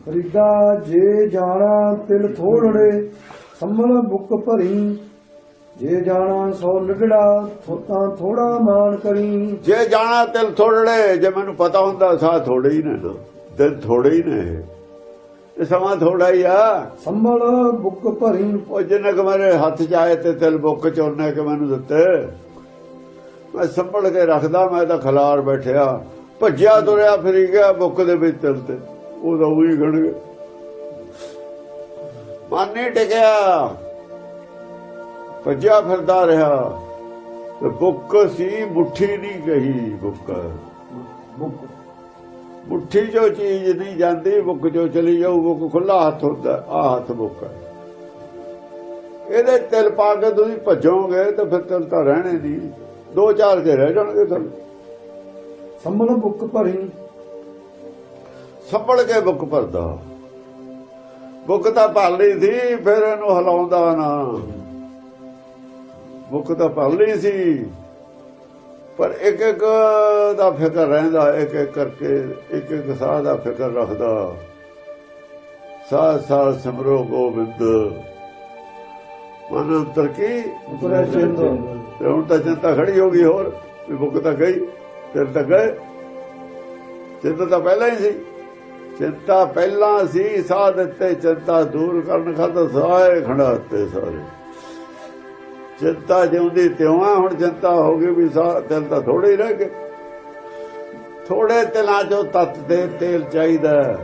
ਫਰੀਦਾ ਜੇ ਜਾਣਾ ਤਿਲ ਥੋੜੜੇ ਸੰਭਲ ਬੁੱਕ ਭਰੀ। ਜੇ ਜਾਣਾ ਸੋ ਨਿਗੜਾ ਥੋਤਾ ਥੋੜਾ ਮਾਨ ਕਰੀ। ਜੇ ਜਾਣਾ ਤਿਲ ਥੋੜੜੇ ਜੇ ਮੈਨੂੰ ਪਤਾ ਹੁੰਦਾ ਸਾਹ ਥੋੜੇ ਹੀ ਨੇ ਦਿਨ ਥੋੜੇ ਹੀ ਨੇ ਇਹ। ਇਹ ਸਮਾਂ ਥੋੜਾ ਹੀ ਆ। ਸੰਭਲ ਬੁੱਕ ਭਰੀ। ਉਹ ਜਿੰਨੇ ਕਿ ਮੇਰੇ ਹੱਥ ਚ ਆਏ ਤੇ ਤਿਲ ਬੁੱਕ ਚ ਉਹਨੇ ਕਿ ਮੈਨੂੰ ਦਿੱਤੇ। ਮੈਂ ਸੰਭਲ ਕੇ ਰੱਖਦਾ ਮੈਂ ਤਾਂ ਖਲਾਰ ਬੈਠਿਆ। ਭੱਜਿਆ ਤੁਰਿਆ ਫਿਰੀ ਗਿਆ ਬੁੱਕ ਦੇ ਵਿੱਚ ਤਿਲ ਤੇ। ਉਹ ਤਾਂ ਉਹੀ ਗਏ ਮਨ ਨਹੀਂ ਟਿਕਿਆ। ਭੱਜਿਆ ਫਿਰਦਾ ਰਿਹਾ। ਤੇ ਬੁੱਕ ਸੀ ਮੁੱਠੀ ਨਹੀਂ ਗਈ ਬੁੱਕ। ਮੁੱਠੀ ਜੋ ਚੀਜ਼ ਨਹੀਂ ਜਾਂਦੀ ਬੁੱਕ ਜੋ ਚਲੀ ਜਾਊ ਬੁੱਕ ਖੁੱਲਾ ਹੱਥ ਹੁੰਦਾ ਆ ਹੱਥ ਬੁੱਕ ਇਹਦੇ ਤਿਲ ਪਾ ਕੇ ਤੁਸੀਂ ਭੱਜੋਗੇ ਤਾਂ ਫਿਰ ਤਿਲ ਤਾਂ ਰਹਿਣੇ ਨਹੀਂ। ਦੋ ਚਾਰ ਕੇ ਰਹਿ ਜਾਣਗੇ ਤਿਲ ਸੰਭਲ ਬੁੱਕ ਭਰੀ। ਸੰਭਲ ਕੇ ਬੁੱਕ ਭਰਦਾ। ਬੁੱਕ ਤਾਂ ਭਰ ਲਈ ਸੀ ਫਿਰ ਇਹਨੂੰ ਹਿਲਾਉਂਦਾ ਨਾ। ਬੁੱਕ ਤਾਂ ਭਰ ਲਈ ਸੀ ਪਰ ਇੱਕ ਇੱਕ ਦਾ ਫਿਕਰ ਰਹਿੰਦਾ ਇੱਕ ਇੱਕ ਕਰਕੇ ਇੱਕ ਇੱਕ ਸਾਹ ਦਾ ਫਿਕਰ ਰੱਖਦਾ। ਸਾਹ ਸਾਹ ਸਿਮਰੋ ਗੋਬਿੰਦ। ਮਨ ਅੰਤਰ ਕੀ? ਉਪਰੇ ਚਿੰਤ ਤੇ ਹੁਣ ਤਾਂ ਚਿੰਤਾ ਖੜੀ ਹੋ ਗਈ ਹੋਰ ਵੀ ਬੁੱਕ ਤਾਂ ਗਈ ਫਿਰ ਤਾਂ ਗਏ। ਚਿੰਤਾ ਤਾਂ ਪਹਿਲਾਂ ਹੀ ਸੀ। ਚਿੰਤਾ ਪਹਿਲਾਂ ਸੀ ਸਾਹ ਦਿੱਤੇ ਚਿੰਤਾ ਦੂਰ ਕਰਨ ਖਾਤਰ ਸਾਰੇ ਖੜਾਤੇ ਸਾਰੇ। ਚਿੰਤਾ ਜਿਉਂਦੀ ਤਿਉਂ ਹੁਣ ਚਿੰਤਾ ਹੋ ਗਈ ਵੀ ਸਾਹ ਦਿਲ ਤਾਂ ਥੋੜੇ ਹੀ ਰਹਿ ਗਏ। ਥੋੜੇ ਤਿਲਾਂ ਚੋਂ ਤੱਤ ਦੇ ਤੇਲ ਚਾਹੀਦਾ ਹੈ।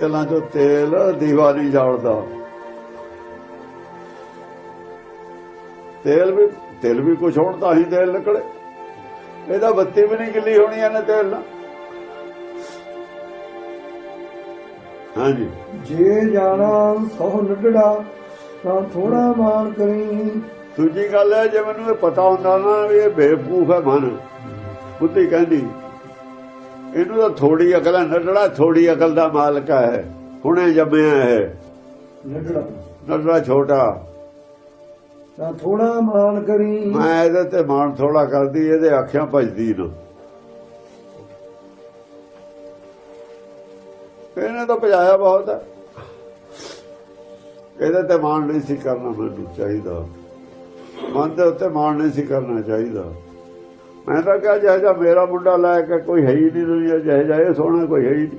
ਤਿਲਾਂ ਚੋਂ ਤੇਲ ਦੀਵਾ ਨਹੀਂ ਜਾਲਦਾ। ਤੇਲ ਵੀ ਤੇਲ ਵੀ ਕੁਛ ਹੋਣ ਤਾਂ ਹੀ ਤੇਲ ਨਿਕਲੇ। ਇਹਦਾ ਬੱਤੀ ਵੀ ਨਹੀਂ ਗਿੱਲੀ ਹੋਣੀ ਇਹਨੇ ਤੇਲ ਨਾਲ। ਹਾਂਜੀ। ਜੇ ਜਾਣਾ ਸੋ ਨਿਗੜਾ ਤਾਂ ਥੋੜਾ ਮਾਨ ਕਰੀ। ਦੂਜੀ ਗੱਲ ਹੈ ਜੇ ਮੈਨੂੰ ਇਹ ਪਤਾ ਹੁੰਦਾ ਨਾ ਵੀ ਇਹ ਬੇਵਕੂਫ ਹੈ ਮਨ ਬੁੱਧੀ ਕਹਿੰਦੀ ਇਹਨੂੰ ਤਾਂ ਥੋੜੀ ਅਕਲ ਹੈ ਨੱਡੜਾ ਥੋੜੀ ਅਕਲ ਦਾ ਮਾਲਕ ਹੈ ਹੁਣੇ ਜੰਮਿਆ ਹੈ ਨਿਗੜਾ ਨੱਡੜਾ ਛੋਟਾ। ਤਾਂ ਥੋੜਾ ਮਾਨ ਕਰੀ। ਮੈਂ ਇਹਦੇ ਤੇ ਮਾਣ ਥੋੜਾ ਕਰਦੀ ਇਹਦੇ ਅੱਖਾਂ ਭਜਦੀ ਨਾ। ਇਹਨੇ ਤਾਂ ਭਜਾਇਆ ਬਹੁਤ ਹੈ। ਇਹਦੇ ਤੇ ਮਾਣ ਨਹੀਂ ਸੀ ਕਰਨਾ ਮੈਨੂੰ ਚਾਹੀਦਾ। ਮਨ ਦੇ ਉੱਤੇ ਮਾਣ ਨਹੀਂ ਸੀ ਕਰਨਾ ਚਾਹੀਦਾ। ਮੈਂ ਤਾਂ ਕਿਹਾ, ਜਿਹੋ ਜਿਹਾ ਮੇਰਾ ਮੁੰਡਾ ਲੈ ਕੇ ਕੋਈ ਹੈ ਹੀ ਨਹੀਂ ਦੁਨੀਆ, ਜਿਹੋ ਜਿਹਾ ਇਹ ਸੋਹਣਾ ਕੋਈ ਹੈ ਹੀ ਨਹੀਂ।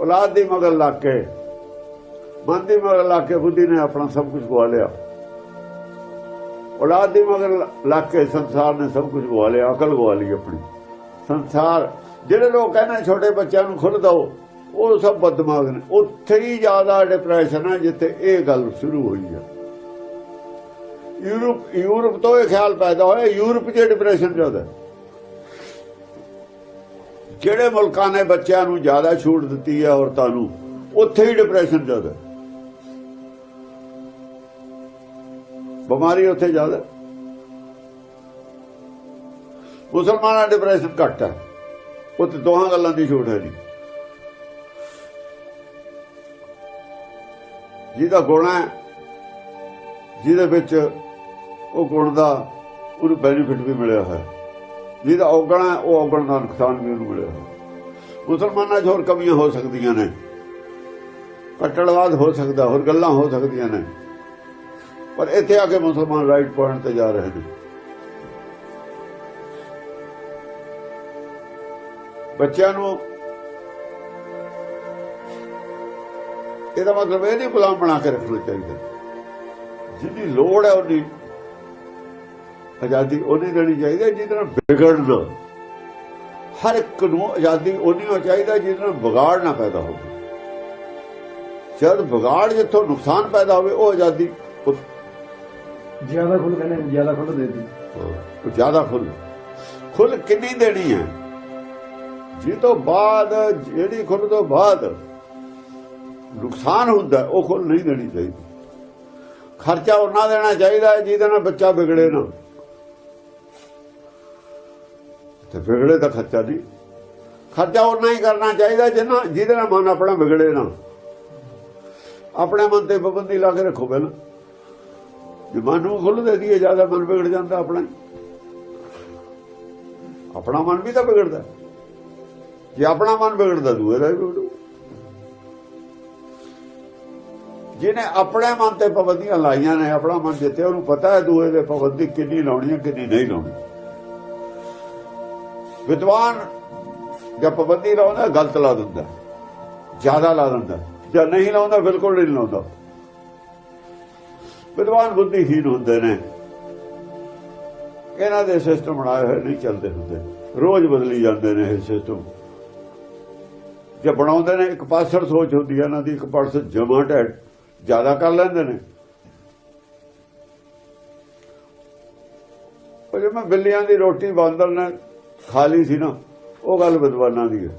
ਔਲਾਦ ਦੀ ਮਗਰ ਲੱਗ ਕੇ, ਮਨ ਦੀ ਮਗਰ ਲੱਗ ਕੇ ਬੁੱਧੀ ਨੇ ਆਪਣਾ ਸਭ ਕੁਝ ਗਵਾ ਲਿਆ। ਔਲਾਦ ਦੀ ਮਗਰ ਲੱਗ ਕੇ ਸੰਸਾਰ ਨੇ ਸਭ ਕੁਝ ਗਵਾ ਲਿਆ, ਅਕਲ ਗਵਾ ਲਈ ਆਪਣੀ। ਸੰਸਾਰ ਜਿਹੜੇ ਲੋਕ ਕਹਿੰਦੇ ਛੋਟੇ ਬੱਚਿਆਂ ਨੂੰ ਖੁੱਲ ਦਿਓ, ਉਹ ਸਭ ਬਦਮਾਗ ਨੇ। ਉੱਥੇ ਹੀ ਜ਼ਿਆਦਾ ਡਿਪਰੈਸ਼ਨ ਹੈ ਜਿੱਥੇ ਇਹ ਗੱਲ ਸ਼ੁਰੂ ਹੋਈ ਹੈ ਯੂਰਪ ਯੂਰਪ ਤੋਂ ਇਹ ਖਿਆਲ ਪੈਦਾ ਹੋਇਆ, ਯੂਰਪ 'ਚ ਡਿਪਰੈਸ਼ਨ ਜ਼ਿਆਦਾ ਜਿਹੜੇ ਮੁਲਕਾਂ ਨੇ ਬੱਚਿਆਂ ਨੂੰ ਜ਼ਿਆਦਾ ਛੂਟ ਦਿੱਤੀ ਹੈ ਔਰਤਾਂ ਨੂੰ, ਉੱਥੇ ਹੀ ਡਿਪਰੈਸ਼ਨ ਜ਼ਿਆਦਾ ਬਿਮਾਰੀ ਉੱਥੇ ਜ਼ਿਆਦਾ ਮੁਸਲਮਾਨਾਂ ਡਿਪਰੈਸ਼ਨ ਘੱਟ ਹੈ। ਉੱਥੇ ਦੋਹਾਂ ਗੱਲਾਂ ਦੀ ਛੂਟ ਹੈ ਨਹੀਂ ਜਿਹਦਾ ਗੁਣ ਹੈ, ਜਿਹਦੇ ਵਿੱਚ ਉਹ ਗੁਣ ਦਾ ਉਹਨੂੰ ਬੈਨੀਫਿਟ ਵੀ ਮਿਲਿਆ ਹੈ ਜਿਹਦਾ ਔਗਣ ਹੈ, ਉਹ ਔਗਣ ਦਾ ਨੁਕਸਾਨ ਵੀ ਉਹਨੂੰ ਮਿਲਿਆ ਹੈ ਮੁਸਲਮਾਨਾਂ 'ਚ ਹੋਰ ਕਮੀਆਂ ਹੋ ਸਕਦੀਆਂ ਨੇ। ਕੱਟੜਵਾਦ ਹੋ ਸਕਦਾ, ਹੋਰ ਗੱਲਾਂ ਹੋ ਸਕਦੀਆਂ ਨੇ। ਪਰ ਇੱਥੇ ਆ ਕੇ ਮੁਸਲਮਾਨ ਰਾਈਟ ਪੁਆਇੰਟ ਤੇ ਜਾ ਰਹੇ ਨੇ। ਬੱਚਿਆਂ ਨੂੰ ਇਹਦਾ ਮਤਲਬ ਇਹ ਨਹੀਂ ਗੁਲਾਮ ਬਣਾ ਕੇ ਰੱਖਣਾ ਚਾਹੀਦਾ। ਜਿੰਨੀ ਲੋੜ ਹੈ ਉਹਦੀ ਆਜ਼ਾਦੀ ਉਹਨੇ ਦੇਣੀ ਚਾਹੀਦੀ ਜਿਹਦੇ ਨਾਲ ਵਿਗੜਨਾ। ਹਰ ਇੱਕ ਨੂੰ ਆਜ਼ਾਦੀ ਉਹਨੀ ਹੋ ਚਾਹੀਦਾ ਜਿਹਦੇ ਨਾਲ ਵਿਗਾੜ ਨਾ ਪੈਦਾ ਹੋਵੇ। ਜਦ ਵਿਗਾੜ ਜਿੱਥੋਂ ਨੁਕਸਾਨ ਪੈਦਾ ਹੋਵੇ ਉਹ ਆਜ਼ਾਦੀ ਜ਼ਿਆਦਾ ਖੁੱਲ ਕਹਿੰਦੇ ਜ਼ਿਆਦਾ ਖੁੱਲ ਦੇ ਦੀ ਜ਼ਿਆਦਾ ਖੁੱਲ ਖੁੱਲ ਕਿੰਨੀ ਦੇਣੀ ਹੈ? ਜੀ ਤੋਂ ਬਾਅਦ, ਜਿਹੜੀ ਖੁੱਲ ਤੋਂ ਬਾਅਦ ਨੁਕਸਾਨ ਹੁੰਦਾ, ਉਹ ਖੁੱਲ ਨਹੀਂ ਦੇਣੀ ਚਾਹੀਦੀ। ਖਰਚਾ ਉਹਨਾਂ ਦੇਣਾ ਚਾਹੀਦਾ ਜਿਹਦੇ ਨਾਲ ਬੱਚਾ ਵਿਗੜੇ ਨਾ। ਤੇ ਵਿਗੜੇ ਦਾ ਖਰਚਾ ਨਹੀਂ। ਖਰਚਾ ਉਹਨਾਂ ਹੀ ਕਰਨਾ ਚਾਹੀਦਾ ਜਿੰਨਾ ਜਿਹਦੇ ਨਾਲ ਮਨ ਆਪਣਾ ਵਿਗੜੇ ਨਾ। ਆਪਣੇ ਮਨ ਤੇ ਪਾਬੰਦੀ ਲਾ ਕੇ ਰੱਖੋ ਪਹਿਲਾਂ। ਜੇ ਮਨ ਨੂੰ ਖੁੱਲ ਦੇ ਦਈਏ, ਜ਼ਿਆਦਾ ਮਨ ਵਿਗੜ ਜਾਂਦਾ ਆਪਣਾ। ਹੀ। ਆਪਣਾ ਮਨ ਵੀ ਤਾਂ ਵਿਗੜਦਾ। ਜੇ ਆਪਣਾ ਮਨ ਵਿਗੜਦਾ, ਦੂਏ ਦਾ ਵੀ ਵਿਗੜੂ। ਜਿਹਨੇ ਆਪਣੇ ਮਨ ਤੇ ਪਾਬੰਦੀਆਂ ਲਾਈਆਂ ਨੇ, ਆਪਣਾ ਮਨ ਜਿੱਤੇ ਉਹਨੂੰ ਪਤਾ ਹੈ ਦੂਏ ਦੇ ਪਾਬੰਦੀ ਕਿੰਨੀ ਲਾਉਣੀ ਹੈ, ਕਿੰਨੀ ਨਹੀਂ ਲਾਉਣੀ। ਵਿਦਵਾਨ ਜਦ ਪਾਬੰਦੀ ਲਾਉਂਦਾ, ਗਲਤ ਲਾ ਦਿੰਦਾ, ਜ਼ਿਆਦਾ ਲਾ ਦਿੰਦਾ, ਜਾਂ ਨਹੀਂ ਲਾਉਂਦਾ, ਬਿਲਕੁਲ ਨਹੀਂ ਲਾਉਂਦਾ। ਵਿਦਵਾਨ ਬੁੱਧੀਹੀਨ ਹੁੰਦੇ ਨੇ। ਇਹਨਾਂ ਦੇ ਸਿਸਟਮ ਬਣਾਏ ਹੋਏ ਨਹੀਂ ਚੱਲਦੇ ਹੁੰਦੇ। ਰੋਜ਼ ਬਦਲੀ ਜਾਂਦੇ ਨੇ ਇਹ ਸਿਸਟਮ ਜੇ ਬਣਾਉਂਦੇ ਨੇ, ਇੱਕ ਪਾਸੜ ਸੋਚ ਹੁੰਦੀ ਹੈ ਇਹਨਾਂ ਦੀ ਇੱਕ ਪਾਸੜ ਜਮਾ ਟੈਟ ਜ਼ਿਆਦਾ ਕਰ ਲੈਂਦੇ ਨੇ। ਉਹ ਜੇ ਬਿੱਲੀਆਂ ਦੀ ਰੋਟੀ ਬਾਂਦਰ ਨੇ ਖਾ ਲਈ ਸੀ ਨਾ, ਉਹ ਗੱਲ ਵਿਦਵਾਨਾਂ ਦੀ ਹੈ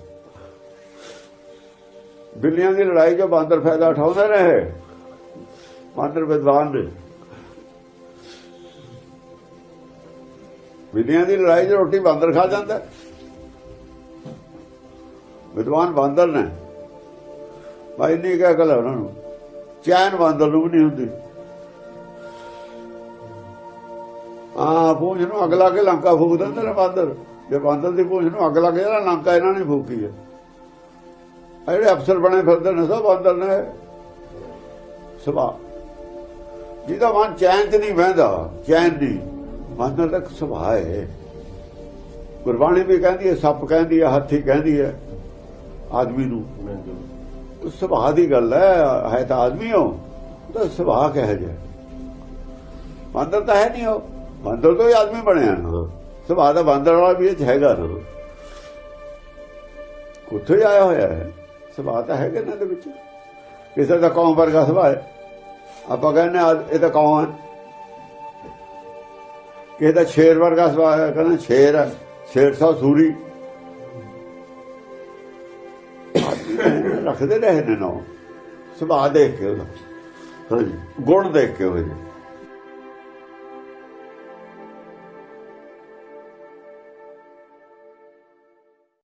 ਬਿੱਲੀਆਂ ਦੀ ਲੜਾਈ 'ਚ ਬਾਂਦਰ ਫਾਇਦਾ ਉਠਾਉਂਦੇ ਰਹੇ ਬਾਂਦਰ ਵਿਦਵਾਨ ਨੇ। ਬਿੱਲੀਆਂ ਦੀ ਲੜਾਈ 'ਚ ਰੋਟੀ ਬਾਂਦਰ ਖਾ ਜਾਂਦਾ। ਵਿਦਵਾਨ ਬਾਂਦਰ ਨੇ। ਭਾਈ ਨਹੀਂ ਕਿਹਾ ਗੱਲ ਉਹਨਾਂ ਨੂੰ। ਚੈਨ ਬਾਂਦਰ ਨੂੰ ਵੀ ਨਹੀਂ ਹੁੰਦੀ। ਆ ਪੂੰਛ ਨੂੰ ਅੱਗ ਲਾ ਕੇ ਲੰਕਾ ਫੂਕ ਦਿੰਦੇ ਨੇ ਬਾਂਦਰ ਜੇ ਬਾਂਦਰ ਦੀ ਪੂੰਛ ਨੂੰ ਅੱਗ ਲਾ ਕੇ ਨਾ ਲੰਕਾ ਇਹਨਾਂ ਨੇ ਫੂਕੀ ਹੈ। ਜਿਹੜੇ ਅਫਸਰ ਬਣੇ ਫਿਰਦੇ ਨੇ, ਸਭ ਬਾਂਦਰ ਨੇ। ਸੁਭਾ। ਜਿਹਦਾ ਮਨ ਚੈਨ ਚ ਨਹੀਂ ਬਹਿੰਦਾ ਚੈਨ ਨਹੀਂ। ਬਾਂਦਰ ਦਾ ਸੁਭਾਅ ਹੈ। ਗੁਰਬਾਣੀ ਵੀ ਕਹਿੰਦੀ ਹੈ, ਸੱਪ ਕਹਿੰਦੀ ਹੈ, ਹਾਥੀ ਕਹਿੰਦੀ ਹੈ। ਆਦਮੀ ਨੂੰ ਉਹ ਸੁਭਾਅ ਦੀ ਗੱਲ ਹੈ ਹੈ ਤਾਂ ਆਦਮੀ ਹੋ ਉਹਦਾ ਸੁਭਾਅ ਕਿਹੋ ਜਿਹਾ ਬਾਂਦਰ ਤਾਂ ਹੈ ਨਹੀਂ ਉਹ। ਬਾਂਦਰ ਤੋਂ ਹੀ ਆਦਮੀ ਬਣਿਆ। ਨਾ ਸੁਭਾਅ ਦਾ ਬਾਂਦਰ ਵਾਲਾ ਵੀ ਇਹ ਹੈਗਾ ਨਾ। ਕਿੱਥੋਂ ਹੀ ਆਇਆ ਹੋਇਆ ਹੈ। ਸੁਭਾਅ ਤਾਂ ਹੈਗਾ ਇਹਨਾਂ ਦੇ ਵਿੱਚ। ਕਿਸੇ ਦਾ ਕੌਮ ਵਰਗਾ ਸੁਭਾਅ ਹੈ। ਆਪਾਂ ਕਹਿੰਦੇ ਇਹ ਤਾਂ ਕੌਮ ਹੈ। ਕਿਸੇ ਦਾ ਸ਼ੇਰ ਵਰਗਾ ਸੁਭਾਅ ਹੈ ਕਹਿੰਦੇ ਸ਼ੇਰ ਹੈ। ਸ਼ੇਰ ਸਾ ਸੂਰੀ। ਰੱਖਦੇ ਰਹੇ ਨੇ ਨਾ ਸੁਭਾਅ ਦੇਖ ਕੇ ਉਹਦਾ ਹਾਂਜੀ ਗੁਣ ਦੇਖ ਕੇ ਉਹ ਜਿਹੇ।